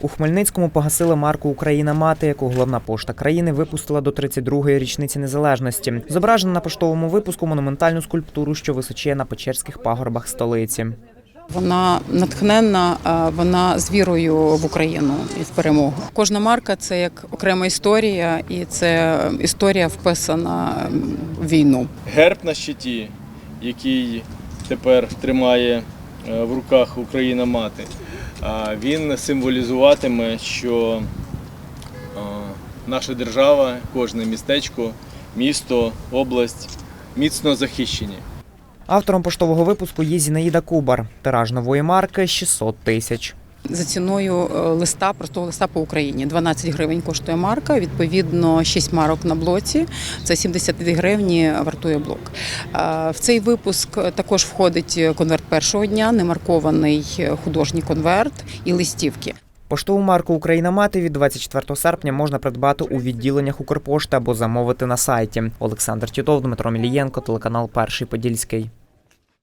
У Хмельницькому погасили марку Україна мати, яку головна пошта країни випустила до 32-ї річниці незалежності. Зображено на поштовому випуску монументальну скульптуру, що височіє на Печерських пагорбах столиці. Вона натхненна, вона з вірою в Україну і в перемогу. Кожна марка це як окрема історія, і це історія вписана в війну. герб на щиті, який тепер тримає е, в руках Україна мати, він символізуватиме, що наша держава, кожне містечко, місто, область міцно захищені. Автором поштового випуску є Зінаїда Кубар. Тираж нової марки 600 тисяч. За ціною е, листа, простого листа по Україні. 12 гривень коштує марка, відповідно 6 марок на блоці. Це 72 гривні вартує блок. Е, В цей випуск також входить конверт першого дня, немаркований художній конверт і листівки. Поштову марку Україна мати від 24 серпня можна придбати у відділеннях Укрпошти або замовити на сайті. Олександр Тітов, Дмитро Мілієнко, телеканал Перший Подільський.